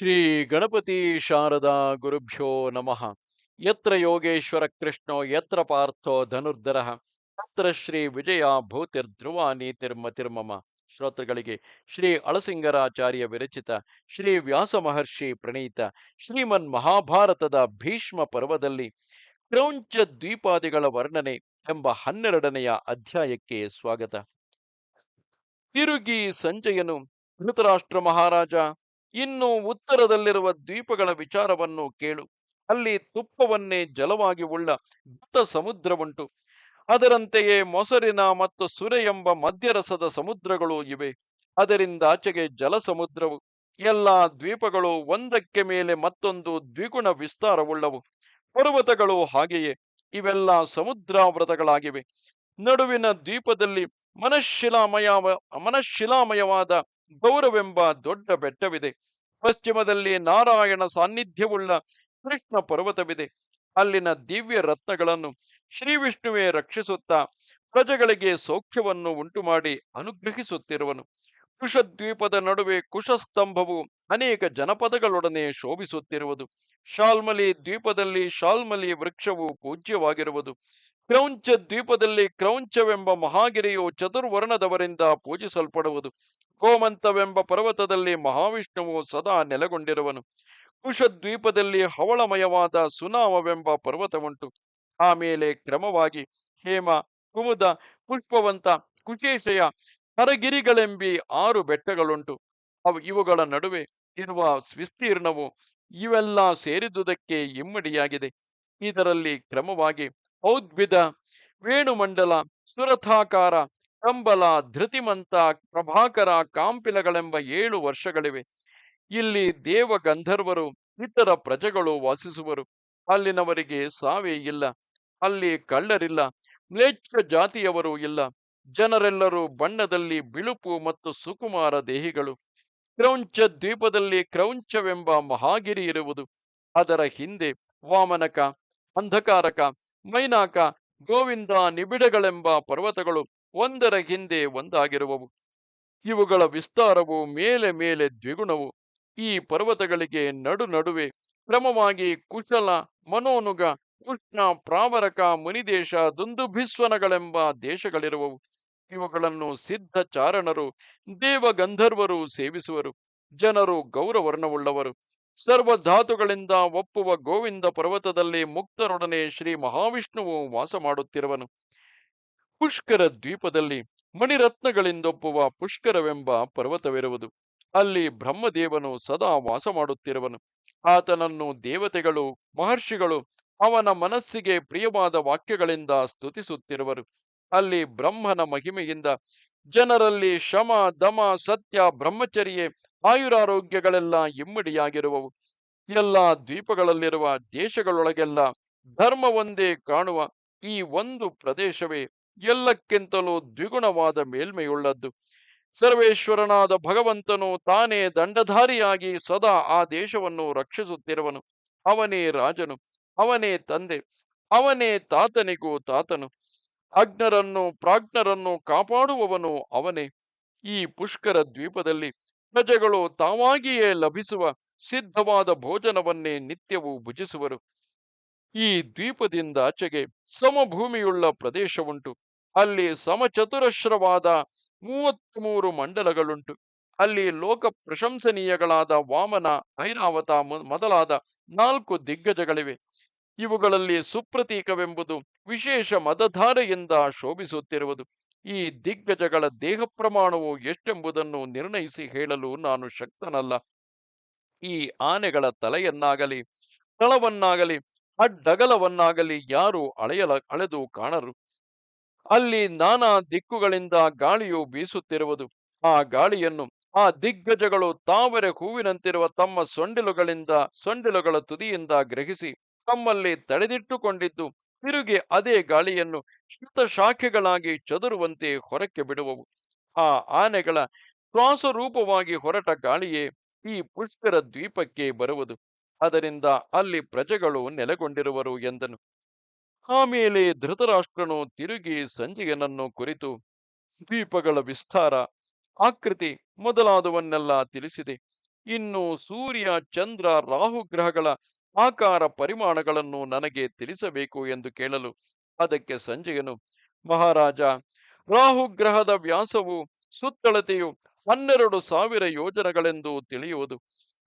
ಶ್ರೀ ಗಣಪತಿ ಶಾರದಾ ಗುರುಭ್ಯೋ ನಮಃ. ಯತ್ರ ಯೋಗೇಶ್ವರ ಕೃಷ್ಣೋ, ಯತ್ರ ಪಾರ್ಥೋ ಧನುರ್ಧರ, ತತ್ರ ಶ್ರೀ ವಿಜಯ ಭೂತಿರ್ಧ್ರುವ ನೀತಿರ್ಮತಿರ್ಮಮ ಶ್ರೋತೃಗಳಿಗೆ ಶ್ರೀ ಅಳಸಿಂಗರಾಚಾರ್ಯ ವಿರಚಿತ, ಶ್ರೀ ವ್ಯಾಸ ಮಹರ್ಷಿ ಪ್ರಣೀತ, ಶ್ರೀಮನ್ ಮಹಾಭಾರತದ ಭೀಷ್ಮ ಪರ್ವದಲ್ಲಿ ಕ್ರೌಂಚ ದ್ವೀಪಾದಿಗಳ ವರ್ಣನೆ ಎಂಬ ಹನ್ನೆರಡನೆಯ ಅಧ್ಯಾಯಕ್ಕೆ ಸ್ವಾಗತ. ತಿರುಗಿ ಸಂಜಯನು ಧೃತರಾಷ್ಟ್ರ ಮಹಾರಾಜ ಇನ್ನು ಉತ್ತರದಲ್ಲಿರುವ ದ್ವೀಪಗಳ ವಿಚಾರವನ್ನು ಕೇಳು. ಅಲ್ಲಿ ತುಪ್ಪವನ್ನೇ ಜಲವಾಗಿ ಉಳ್ಳ ಭೂತ ಸಮುದ್ರವುಂಟು. ಅದರಂತೆಯೇ ಮೊಸರಿನ ಮತ್ತು ಸುರೆ ಎಂಬ ಮಧ್ಯರಸದ ಸಮುದ್ರಗಳು ಇವೆ. ಅದರಿಂದಾಚೆಗೆ ಜಲ ಸಮುದ್ರವು ಎಲ್ಲ ದ್ವೀಪಗಳು ಒಂದಕ್ಕೆ ಮೇಲೆ ಮತ್ತೊಂದು ದ್ವಿಗುಣ ವಿಸ್ತಾರವುಳ್ಳವು. ಪರ್ವತಗಳು ಹಾಗೆಯೇ. ಇವೆಲ್ಲ ಸಮುದ್ರಾವೃತಗಳಾಗಿವೆ. ನಡುವಿನ ದ್ವೀಪದಲ್ಲಿ ಮನಶಿಲಾಮಯ, ಮನಶಿಲಾಮಯವಾದ ಗೌರವೆಂಬ ದೊಡ್ಡ ಬೆಟ್ಟವಿದೆ. ಪಶ್ಚಿಮದಲ್ಲಿ ನಾರಾಯಣ ಸಾನ್ನಿಧ್ಯವುಳ್ಳ ಕೃಷ್ಣ ಪರ್ವತವಿದೆ. ಅಲ್ಲಿನ ದಿವ್ಯ ರತ್ನಗಳನ್ನು ಶ್ರೀ ವಿಷ್ಣುವೇ ರಕ್ಷಿಸುತ್ತಾ ಪ್ರಜೆಗಳಿಗೆ ಸೌಖ್ಯವನ್ನು ಉಂಟು ಮಾಡಿ ಅನುಗ್ರಹಿಸುತ್ತಿರುವನು. ಕುಶದ್ವೀಪದ ನಡುವೆ ಕುಶಸ್ತಂಭವು ಅನೇಕ ಜನಪದಗಳೊಡನೆ ಶೋಭಿಸುತ್ತಿರುವುದು. ಶಾಲ್ಮಲಿ ದ್ವೀಪದಲ್ಲಿ ಶಾಲ್ಮಲಿ ವೃಕ್ಷವು ಪೂಜ್ಯವಾಗಿರುವುದು. ಕ್ರೌಂಚ ದ್ವೀಪದಲ್ಲಿ ಕ್ರೌಂಚವೆಂಬ ಮಹಾಗಿರಿಯು ಚತುರ್ವರ್ಣದವರಿಂದ ಪೂಜಿಸಲ್ಪಡುವುದು. ಗೋಮಂತವೆಂಬ ಪರ್ವತದಲ್ಲಿ ಮಹಾವಿಷ್ಣುವು ಸದಾ ನೆಲೆಗೊಂಡಿರುವನು. ಕುಶದ್ವೀಪದಲ್ಲಿ ಹವಳಮಯವಾದ ಸುನಾಮವೆಂಬ ಪರ್ವತವುಂಟು. ಆಮೇಲೆ ಕ್ರಮವಾಗಿ ಹೇಮ, ಕುಮುದ, ಪುಷ್ಪವಂತ ಕುಶೇಶಯ ಹರಗಿರಿಗಳೆಂಬಿ ಆರು ಬೆಟ್ಟಗಳುಂಟು. ಅವು ಇವುಗಳ ನಡುವೆ ಇರುವ ವಿಸ್ತೀರ್ಣವು ಇವೆಲ್ಲ ಸೇರಿದುದಕ್ಕೆ ಇಮ್ಮಡಿಯಾಗಿದೆ. ಇದರಲ್ಲಿ ಕ್ರಮವಾಗಿ ಔದ್ಭಿದ ವೇಣುಮಂಡಲ, ಸುರಥಾಕಾರ, ಕಂಬಲ, ಧೃತಿಮಂತ, ಪ್ರಭಾಕರ, ಕಾಂಪಿಲಗಳೆಂಬ ಏಳು ವರ್ಷಗಳಿವೆ. ಇಲ್ಲಿ ದೇವ ಗಂಧರ್ವರು ಇತರ ಪ್ರಜೆಗಳು ವಾಸಿಸುವರು. ಅಲ್ಲಿನವರಿಗೆ ಸಾವೇ ಇಲ್ಲ. ಅಲ್ಲಿ ಕಳ್ಳರಿಲ್ಲ. ಮ್ಲೇಚ್ಛ ಜಾತಿಯವರು ಇಲ್ಲ. ಜನರೆಲ್ಲರೂ ಬಣ್ಣದಲ್ಲಿ ಬಿಳುಪು ಮತ್ತು ಸುಕುಮಾರ ದೇಹಿಗಳು. ಕ್ರೌಂಚ ದ್ವೀಪದಲ್ಲಿ ಕ್ರೌಂಚವೆಂಬ ಮಹಾಗಿರಿ ಇರುವುದು. ಅದರ ಹಿಂದೆ ವಾಮನಕ ಅಂಧಕಾರಕ, ಮೈನಾಕ, ಗೋವಿಂದ ನಿಬಿಡಗಳೆಂಬ ಪರ್ವತಗಳು ಒಂದರ ಹಿಂದೆ ಒಂದಾಗಿರುವವು. ಇವುಗಳ ವಿಸ್ತಾರವು ಮೇಲೆ ಮೇಲೆ ದ್ವಿಗುಣವು. ಈ ಪರ್ವತಗಳಿಗೆ ನಡು ನಡುವೆ ಕ್ರಮವಾಗಿ ಕುಶಲ, ಮನೋನುಗ, ಉಷ್ಣ, ಪ್ರಾವರಕ, ಮುನಿದೇಶ, ದುಂದುಭಿಸ್ವನಗಳೆಂಬ ದೇಶಗಳಿರುವವು. ಇವುಗಳನ್ನು ಸಿದ್ಧ ಚಾರಣರು ದೇವಗಂಧರ್ವರು ಸೇವಿಸುವರು. ಜನರು ಗೌರವರ್ಣವುಳ್ಳವರು. ಸರ್ವಧಾತುಗಳಿಂದ ಒಪ್ಪುವ ಗೋವಿಂದ ಪರ್ವತದಲ್ಲಿ ಮುಕ್ತರೊಡನೆ ಶ್ರೀ ಮಹಾವಿಷ್ಣುವು ವಾಸ ಮಾಡುತ್ತಿರುವನು. ಪುಷ್ಕರ ದ್ವೀಪದಲ್ಲಿ ಮಣಿರತ್ನಗಳಿಂದೊಪ್ಪುವ ಪುಷ್ಕರವೆಂಬ ಪರ್ವತವಿರುವುದು. ಅಲ್ಲಿ ಬ್ರಹ್ಮದೇವನು ಸದಾ ವಾಸ ಮಾಡುತ್ತಿರುವನು. ಆತನನ್ನು ದೇವತೆಗಳು, ಮಹರ್ಷಿಗಳು ಅವನ ಮನಸ್ಸಿಗೆ ಪ್ರಿಯವಾದ ವಾಕ್ಯಗಳಿಂದ ಸ್ತುತಿಸುತ್ತಿರುವರು. ಅಲ್ಲಿ ಬ್ರಹ್ಮನ ಮಹಿಮೆಯಿಂದ ಜನರಲ್ಲಿ ಶಮ, ದಮ, ಸತ್ಯ, ಬ್ರಹ್ಮಚರ್ಯೆ ಆಯುರಾರೋಗ್ಯಗಳೆಲ್ಲ ಇಮ್ಮಡಿಯಾಗಿರುವವು. ಎಲ್ಲ ದ್ವೀಪಗಳಲ್ಲಿರುವ ದೇಶಗಳೊಳಗೆಲ್ಲ ಧರ್ಮವೊಂದೇ ಕಾಣುವ ಈ ಒಂದು ಪ್ರದೇಶವೇ ಎಲ್ಲಕ್ಕಿಂತಲೂ ದ್ವಿಗುಣವಾದ ಮೇಲ್ಮೆಯುಳ್ಳದ್ದು. ಸರ್ವೇಶ್ವರನಾದ ಭಗವಂತನು ತಾನೇ ದಂಡಧಾರಿಯಾಗಿ ಸದಾ ಆ ದೇಶವನ್ನು ರಕ್ಷಿಸುತ್ತಿರುವನು. ಅವನೇ ರಾಜನು, ಅವನೇ ತಂದೆ, ಅವನೇ ತಾತನಿಗೂ ತಾತನು. ಅಗ್ನರನ್ನು ಪ್ರಾಜ್ಞರನ್ನು ಕಾಪಾಡುವವನು ಅವನೇ. ಈ ಪುಷ್ಕರ ದ್ವೀಪದಲ್ಲಿ ಪ್ರಜೆಗಳು ತಾವಾಗಿಯೇ ಲಭಿಸುವ ಸಿದ್ಧವಾದ ಭೋಜನವನ್ನೇ ನಿತ್ಯವೂ ಭುಜಿಸುವರು. ಈ ದ್ವೀಪದಿಂದ ಆಚೆಗೆ ಸಮಭೂಮಿಯುಳ್ಳ ಪ್ರದೇಶವುಂಟು. ಅಲ್ಲಿ ಸಮಚತುರಶ್ರವಾದ ಮೂವತ್ಮೂರು ಮಂಡಲಗಳುಂಟು. ಅಲ್ಲಿ ಲೋಕ ಪ್ರಶಂಸನೀಯಗಳಾದ ವಾಮನ, ಐರಾವತ ಮೊದಲಾದ ನಾಲ್ಕು ದಿಗ್ಗಜಗಳಿವೆ. ಇವುಗಳಲ್ಲಿ ಸುಪ್ರತೀಕವೆಂಬುದು ವಿಶೇಷ ಮದಧಾರೆಯಿಂದ ಶೋಭಿಸುತ್ತಿರುವುದು. ಈ ದಿಗ್ಗಜಗಳ ದೇಹ ಪ್ರಮಾಣವು ಎಷ್ಟೆಂಬುದನ್ನು ನಿರ್ಣಯಿಸಿ ಹೇಳಲು ನಾನು ಶಕ್ತನಲ್ಲ. ಈ ಆನೆಗಳ ತಲೆಯನ್ನಾಗಲಿ ಸ್ಥಳವನ್ನಾಗಲಿ ಅಡ್ಡಗಲವನ್ನಾಗಲಿ ಯಾರು ಅಳೆಯಲ, ಅಳೆದು ಕಾಣರು. ಅಲ್ಲಿ ನಾನಾ ದಿಕ್ಕುಗಳಿಂದ ಗಾಳಿಯು ಬೀಸುತ್ತಿರುವುದು. ಆ ಗಾಳಿಯನ್ನು, ಆ ದಿಗ್ಗಜಗಳು ತಾವರೆ ಹೂವಿನಂತಿರುವ ತಮ್ಮ ಸೊಂಡಿಲುಗಳಿಂದ, ಸೊಂಡಿಲುಗಳ ತುದಿಯಿಂದ ಗ್ರಹಿಸಿ, ತಮ್ಮಲ್ಲಿ ತಡೆದಿಟ್ಟುಕೊಂಡಿದ್ದು. ತಿರುಗಿ ಅದೇ ಗಾಳಿಯನ್ನು ಶಾಖೆಗಳಾಗಿ ಚದುರುವಂತೆ ಹೊರಕ್ಕೆ ಬಿಡುವವು. ಆ ಆನೆಗಳ ಶ್ವಾಸರೂಪವಾಗಿ ಹೊರಟ ಗಾಳಿಯೇ ಈ ಪುಷ್ಕರ ದ್ವೀಪಕ್ಕೆ ಬರುವುದು. ಅದರಿಂದ ಅಲ್ಲಿ ಪ್ರಜೆಗಳು ನೆಲೆಗೊಂಡಿರುವರು ಎಂದನು. ಆಮೇಲೆ ಧೃತರಾಷ್ಟ್ರನು ತಿರುಗಿ ಸಂಜೆಯನನ್ನು ಕುರಿತು ದ್ವೀಪಗಳ ವಿಸ್ತಾರ, ಆಕೃತಿ ಮೊದಲಾದವನ್ನೆಲ್ಲ ತಿಳಿಸಿದೆ. ಇನ್ನು ಸೂರ್ಯ, ಚಂದ್ರ, ರಾಹು ಗ್ರಹಗಳ ಆಕಾರ ಪರಿಮಾಣಗಳನ್ನು ನನಗೆ ತಿಳಿಸಬೇಕು ಎಂದು ಕೇಳಲು ಅದಕ್ಕೆ ಸಂಜಯನು, ಮಹಾರಾಜ, ರಾಹು ಗ್ರಹದ ವ್ಯಾಸವು ಸುತ್ತಳತೆಯು ಹನ್ನೆರಡು ಸಾವಿರ ಯೋಜನೆಗಳೆಂದು ತಿಳಿಯುವುದು.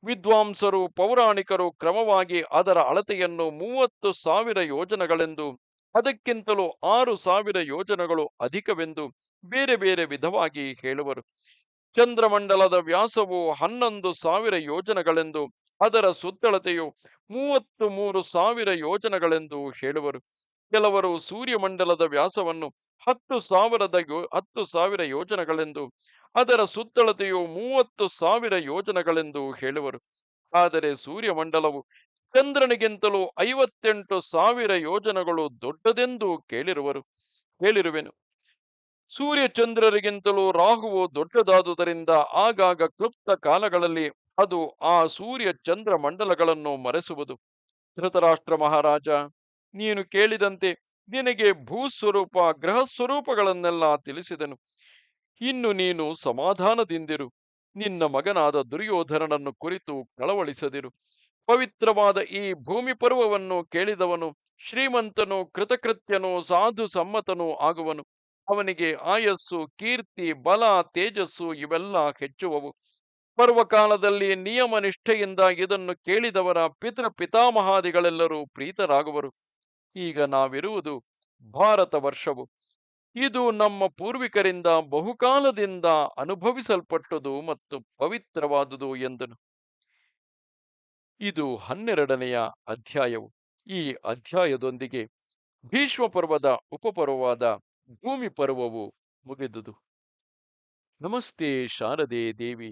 ವಿದ್ವಾಂಸರು, ಪೌರಾಣಿಕರು ಕ್ರಮವಾಗಿ ಅದರ ಅಳತೆಯನ್ನು ಮೂವತ್ತು ಸಾವಿರ ಯೋಜನೆಗಳೆಂದು, ಅದಕ್ಕಿಂತಲೂ ಆರು ಸಾವಿರ ಯೋಜನೆಗಳು ಅಧಿಕವೆಂದು ಬೇರೆ ಬೇರೆ ವಿಧವಾಗಿ ಹೇಳುವರು. ಚಂದ್ರಮಂಡಲದ ವ್ಯಾಸವು ಹನ್ನೊಂದು ಸಾವಿರ ಯೋಜನೆಗಳೆಂದು ಅದರ ಸುತ್ತಳತೆಯು ಮೂವತ್ತು ಮೂರು ಸಾವಿರ ಯೋಜನೆಗಳೆಂದು ಹೇಳುವರು. ಕೆಲವರು ಸೂರ್ಯಮಂಡಲದ ವ್ಯಾಸವನ್ನು ಹತ್ತು ಸಾವಿರದ ಯೋ, ಹತ್ತು ಸಾವಿರ ಯೋಜನೆಗಳೆಂದು, ಅದರ ಸುತ್ತಳತೆಯು ಮೂವತ್ತು ಸಾವಿರ ಯೋಜನೆಗಳೆಂದು ಹೇಳುವರು. ಆದರೆ ಸೂರ್ಯಮಂಡಲವು ಚಂದ್ರನಿಗಿಂತಲೂ ಐವತ್ತೆಂಟು ಸಾವಿರ ಯೋಜನೆಗಳು ದೊಡ್ಡದೆಂದು ಕೇಳಿರುವರು ಹೇಳಿರುವೆನು ಸೂರ್ಯಚಂದ್ರರಿಗಿಂತಲೂ ರಾಹುವು ದೊಡ್ಡದಾದುದರಿಂದ ಆಗಾಗ ಕ್ಲುಪ್ತ ಕಾಲಗಳಲ್ಲಿ ಅದು ಆ ಸೂರ್ಯ ಚಂದ್ರ ಮಂಡಲಗಳನ್ನು ಮರೆಸುವುದು. ಧೃತರಾಷ್ಟ್ರ ಮಹಾರಾಜ, ನೀನು ಕೇಳಿದಂತೆ ನಿನಗೆ ಭೂಸ್ವರೂಪ ಗ್ರಹ ಸ್ವರೂಪಗಳನ್ನೆಲ್ಲ ತಿಳಿಸಿದನು. ಇನ್ನು ನೀನು ಸಮಾಧಾನದಿಂದಿರು. ನಿನ್ನ ಮಗನಾದ ದುರ್ಯೋಧನನನ್ನು ಕುರಿತು ಕಳವಳಿಸದಿರು. ಪವಿತ್ರವಾದ ಈ ಭೂಮಿ ಪರ್ವವನ್ನು ಕೇಳಿದವನು ಶ್ರೀಮಂತನು ಕೃತಕೃತ್ಯನು ಸಾಧು ಸಮ್ಮತನೂ ಆಗುವನು. ಅವನಿಗೆ ಆಯಸ್ಸು, ಕೀರ್ತಿ, ಬಲ, ತೇಜಸ್ಸು ಇವೆಲ್ಲ ಹೆಚ್ಚುವವು. ಪರ್ವಕಾಲದಲ್ಲಿ ನಿಯಮ ನಿಷ್ಠೆಯಿಂದ ಇದನ್ನು ಕೇಳಿದವರ ಪಿತೃ ಪಿತಾಮಹಾದಿಗಳೆಲ್ಲರೂ ಪ್ರೀತರಾಗುವರು. ಈಗ ನಾವಿರುವುದು ಭಾರತ ವರ್ಷವು. ಇದು ನಮ್ಮ ಪೂರ್ವಿಕರಿಂದ ಬಹುಕಾಲದಿಂದ ಅನುಭವಿಸಲ್ಪಟ್ಟದು ಮತ್ತು ಪವಿತ್ರವಾದುದು ಎಂದನು. ಇದು ಹನ್ನೆರಡನೆಯ ಅಧ್ಯಾಯವು. ಈ ಅಧ್ಯಾಯದೊಂದಿಗೆ ಭೀಷ್ಮ ಪರ್ವದ ಉಪಪರ್ವವಾದ ಭೂಮಿ ಪರ್ವವು ಮುಗಿದುದು. ನಮಸ್ತೆ ಶಾರದೆ ದೇವಿ.